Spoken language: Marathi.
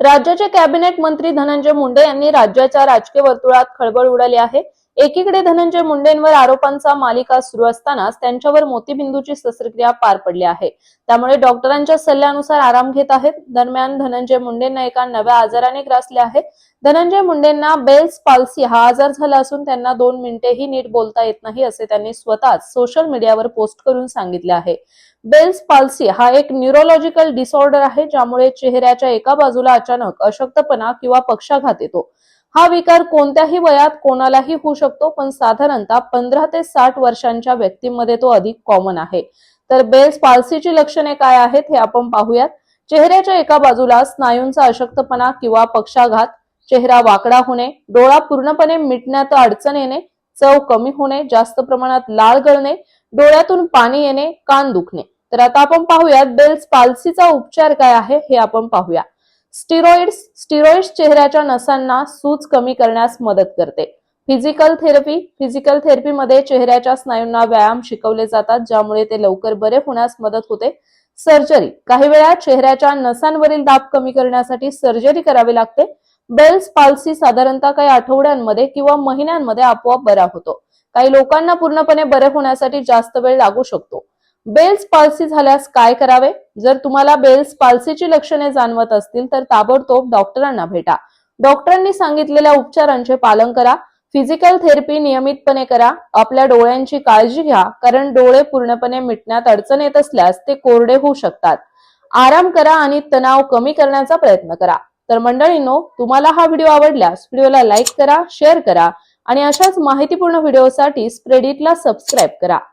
राज्याचे कॅबिनेट मंत्री धनंजय मुंडे यांनी राज्याच्या राजकीय वर्तुळात खळबळ उडाली आहे. एकीकडे धनंजय मुंडेंवर आरोपांचा मालिका सुरू असतानाच त्यांच्यावर मोतीबिंदूची शस्त्रक्रिया पार पडली आहे. त्यामुळे डॉक्टरांच्या सल्ल्यानुसार आराम घेत आहेत. दरम्यान धनंजय मुंडेंना एका नव्या आजाराने ग्रासले आहे. धनंजय मुंडेंना बेल्स पाल्सी हा आजार झाला असून त्यांना दोन मिनिटेही नीट बोलता येत नाही असे त्यांनी स्वतःच सोशल मीडियावर पोस्ट करून सांगितले आहे. बेल्स पाल्सी हा एक न्यूरोलॉजिकल डिसऑर्डर आहे ज्यामुळे चेहऱ्याच्या एका बाजूला अचानक अशक्तपणा किंवा पक्षाघात येतो. हा विकार कोणत्याही वयात कोणालाही होऊ शकतो पण साधारणतः पंधरा ते साठ वर्षांच्या व्यक्तींमध्ये तो अधिक कॉमन आहे. तर बेल्स पाल्सीची लक्षणे काय आहेत हे आपण पाहूयात. चेहऱ्याच्या एका बाजूला स्नायूंचा अशक्तपणा किंवा पक्षाघात चेहरा वाकडा होणे डोळा पूर्णपणे मिटण्यात अडचण येणे चव कमी होणे जास्त प्रमाणात लाळ गळणे डोळ्यातून पाणी येणे कान दुखणे. तर आता आपण पाहूयात बेल्स पाल्सीचा उपचार काय आहे हे आपण पाहूया. स्टिरॉइड्स स्टिरॉइड्स चेहऱ्याच्या नसांना सूज कमी करण्यास मदत करते. फिजिकल थेरपी फिजिकल थेरपीमध्ये चेहऱ्याच्या स्नायूंना व्यायाम शिकवले जातात ज्यामुळे ते लवकर बरे होण्यास मदत होते. सर्जरी काही वेळा चेहऱ्याच्या नसांवरील दाब कमी करण्यासाठी सर्जरी करावी लागते. बेल्स पाल्सी साधारणतः काही आठवड्यांमध्ये किंवा महिन्यांमध्ये आपोआप बरा होतो. काही लोकांना पूर्णपणे बरे होण्यासाठी जास्त वेळ लागू शकतो. बेल्स पाल्सी झाल्यास काय करावे? जर तुम्हाला बेल्स पाल्सीची लक्षणे जाणवत असतील तर ताबडतोब डॉक्टरांना भेटा. डॉक्टरांनी सांगितलेल्या उपचारांचे पालन करा. फिजिकल थेरपी नियमितपणे करा. आपल्या डोळ्यांची काळजी घ्या कारण डोळे पूर्णपणे मिटण्यात अडचण येत असल्यास ते कोरडे होऊ शकतात. आराम करा आणि तणाव कमी करण्याचा प्रयत्न करा. तर मंडळींनो तुम्हाला हा व्हिडिओ आवडल्यास व्हिडिओला लाईक करा शेअर करा आणि अशाच माहितीपूर्ण व्हिडिओसाठी स्प्रेडिटला सबस्क्राईब करा.